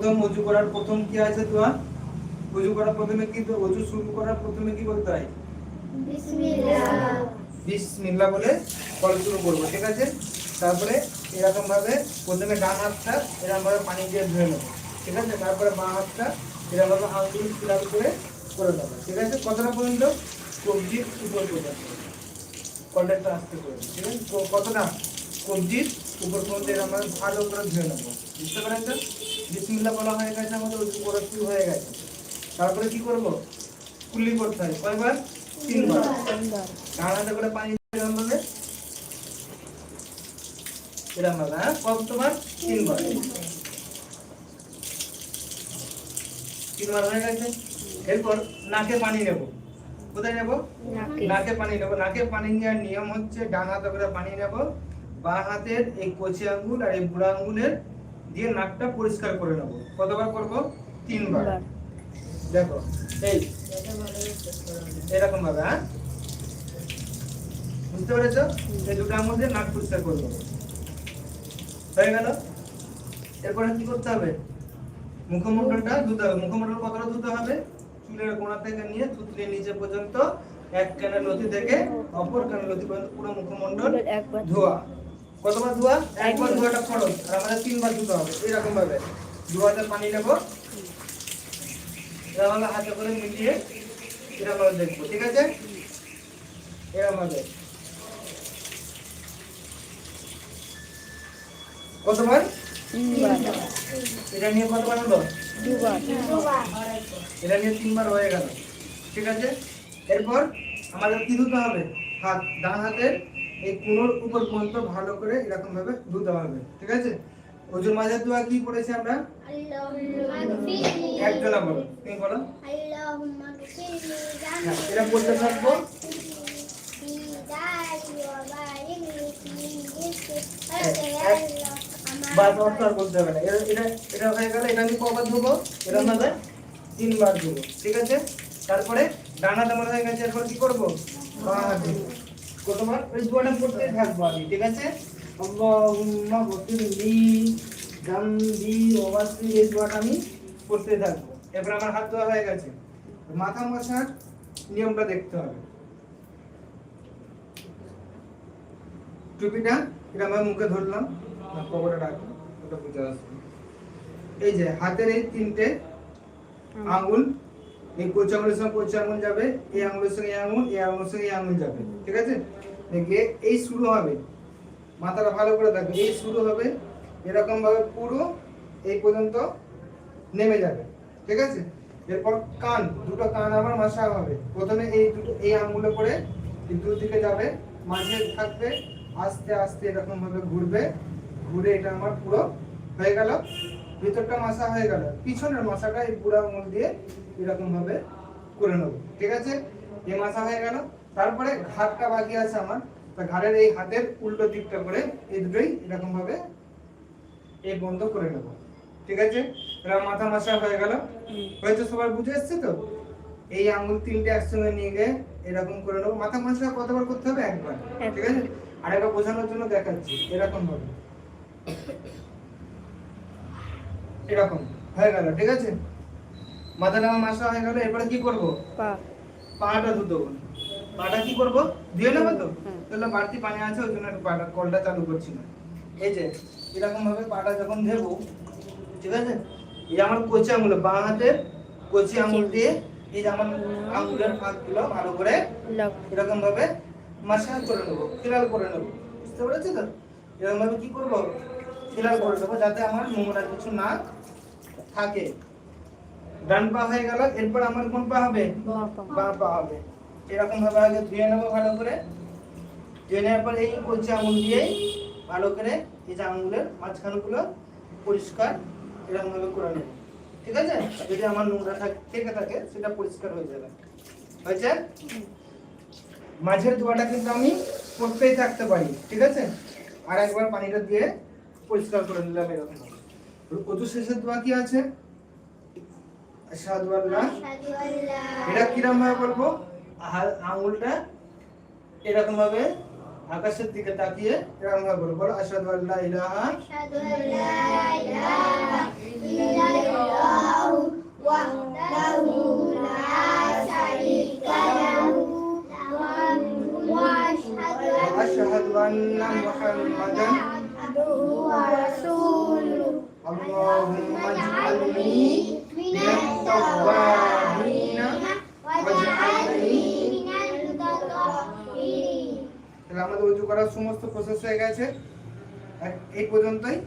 প্রথম অজু করার প্রথম কি আছে তোমার? অজু করার প্রথমে কি অজু শুরু করার প্রথমে কি করতে হয়? বিসমিল্লাহ বলে কল শুরু করব, ঠিক আছে? তারপরে এরকম ভাবে প্রথমে ডান হাতটা এরকম ভাবে পানি দিয়ে ধুয়ে নেব, ঠিক আছে? তারপরে বাঁ হাতটা এরকম ভাবে আঙুল ফিলাপ করে করে দেবো, ঠিক আছে? কতটা পর্যন্ত? কবজির উপর পর্যন্ত। কলটা আসতে করে ঠিক আছে? কতটা? কবজির উপর পর্যন্ত এরকম ভাবে ভালো করে ধুয়ে নেব, বুঝতে পেরেছ? বিসমিল্লাহ বলা হয়ে গেছে আমাদের ওই করা শুরু হয়ে গেছে। তারপরে কি করব? কুলি করতে হয়। কয়বার? তিনবার। ডান হাতে করে পানি এরকম ভাবে এরকম ভাবে হ্যাঁ? তোমার? তিনবার। তিনবার হয়ে গেছে? এরপর নাকে পানি নেব। কোথায় নেব? নাকে পানি নেব। নাকে পানি নেওয়ার নিয়ম হচ্ছে ডান হাতে করে পানি নেব বাঁ হাতের এই কচি আঙ্গুল আর এই বুড়া আঙ্গুলের দিয়ে নাকটা পরিষ্কার করে নেব। কতবার করব? তিনবার। দেখো এই এরকম ভাবে হ্যাঁ? বুঝতে পেরেছ? এই দুটো আঙুল দিয়ে নাক পরিষ্কার করে নেব। হয়ে গেল? এরপরে কি করতে হবে? মুখমণ্ডলটা ধুতে হবে। মুখমণ্ডল কতটা ধুতে হবে? চুলের গোড়া থেকে নিয়ে থুতনির নিচে পর্যন্ত এক কানের লতি থেকে অপর কানের লতি পর্যন্ত পুরো মুখমণ্ডল একবার ধোয়া। কতবার ধোয়া, একবার ধোয়াটা খরচ আর আমাদের তিনবার ধুতে হবে এরকম ভাবে হাজার পানি নেব। এরকম হাতে করে মিলিয়ে এরকম দেখব, ঠিক আছে? এরকম ভাবে কতবার এটা নিয়ে কতবার হলো? এটা নিয়ে তিনবার হয়ে গেল, ঠিক আছে? এরপর আমাদের কি ধুতে হবে? হাত, ডান হাতের এই কোনোর উপর পর্যন্ত ভালো করে এরকম ভাবে ধুতে হবে ঠিক আছে? ওজুর মাঝের দোয়া কি পড়েছি আমরা? একজনা বলো তুমি বলো। হ্যাঁ, এটা বলতে থাকব। অর্থ বলতে হবে না। এটা এটা হয়ে গেল এটা আমি কবার ধুবো এরকম ভাবে তিনবার ধুবো ঠিক আছে? তারপরে ডানা তেমন হয়ে গেছে এরপর কি করব? বাঁ হাতে। কতবার ওই দোয়াটা পড়তে থাকব আমি, ঠিক আছে? আল্লাহুম্মা গফিরলি জামবি ওয়াসি এই দোয়াটা আমি পড়তে থাকব। এরপর আমার হাত ধোয়া হয়ে গেছে। মাথা মশার নিয়মটা দেখতে হবে। টুপিটা এটা আমার মুখে ধরলাম কবরে রাখলাম, ওটা বুঝে আসবে এই যে হাতের এই তিনটে আঙ্গুল এই কোচ আঙুলের সঙ্গে কোচ আঙুল যাবে, এই আঙুলের সঙ্গে এই আঙুল, এই আঙুলের সঙ্গে এই আঙুল যাবে, ঠিক আছে? এই শুরু হবে। মাথাটা ভালো করে দেখবে এই শুরু হবে এরকম ভাবে পুরো এই পর্যন্ত নেমে যাবে, ঠিক আছে? এরপর কান, দুটো কান আবার মাসা হবে। প্রথমে এই দুটো, এই আঙ্গুলে করে এই দিকে যাবে, মাঝে থাকবে, আস্তে আস্তে এরকম ভাবে ঘুরবে, ঘুরে এটা আমার পুরো হয়ে গেল। ভিতরটা মাসা হয়ে গেল। পিছনের মাসাটা এই পুরো আঙুল দিয়ে এরকম ভাবে করে নেব। ঠিক আছে? এই মাসা হয়ে গেল। তারপরে ঘাটটা বাকি আছে আমার। তা ঘাড়ের এই হাতের উল্টো দিকটা করে এই দুটোই এরকম ভাবে এই বন্ধ করে নেব। ঠিক আছে? এবার মাথা মাসা হয়ে গেল। হয়তো সবাই বুঝে এসছে তো? এই আঙুল তিনটে একসঙ্গে নিয়ে গিয়ে এরকম করে নেব। মাথা মাসা কতবার করতে হবে? একবার। ঠিক আছে? আর একবার বোঝানোর জন্য দেখাচ্ছি। এরকম ভাবে। এরকম। হয়ে গেল ঠিক আছে? মাথা আমার মাসা হয়ে গেল এরপরে কি করব? পা। পাটা ধুতে পাটা কি করব? দিয়ে নেব তো? তাহলে বাড়তি পানি আছে ওই জন্য পাটা কলটা চালু করছি না। এই যে এরকম ভাবে পাটা যখন দেবো ঠিক আছে? এই যে আমার কচি আঙুল বাঁ হাতের কচি আঙুল দিয়ে এই যে আমার আঙুলের ফাঁকগুলো ভালো করে এরকম ভাবে মাসাজ করে নেব ফিলাল করে নেব। বুঝতে পেরেছি তো? এরকম ভাবে কি করব? ফিলাল করে দেবো যাতে আমার নোংরা কিছু না থাকে। ডান পা হয়ে গেল এরপর আমার কোন পা হবে? বাঁ পা। হবে। এরকম ভাবে আগে ধুয়ে নেব ভালো করে। ধুয়ে নেওয়ার পর এই কলচি আঙুল দিয়ে ভালো করে এই যে আঙুলের মাঝখানগুলো পরিষ্কার এরকম ভাবে করে নেব। ঠিক আছে? যদি আমার নোংরা থাক- থেকে থাকে সেটা পরিষ্কার হয়ে যাবে। হয়েছে? মাঝের দোয়াটা কিন্তু আমি করতেই থাকতে পারি। ঠিক আছে? আর একবার পানিটা দিয়ে পরিষ্কার করে নিলাম এরকম অজু শেষের দোয়া কি আছে? আশহাদু আল্লাহ এটা কিরম ভাবে বলব? আঙুলটা এরকম ভাবে আকাশের দিকে তাকিয়ে এরকম ভাবে বলব। বলো আশহাদু আল্লাহ ইলাহা আশহাদু ورسوله اللهم اجعلني من التوابين واجعلني من المتطهرين তাহলে আমাদের উজু করার সমস্ত প্রসেস হয়ে গেছে আর এই পর্যন্তই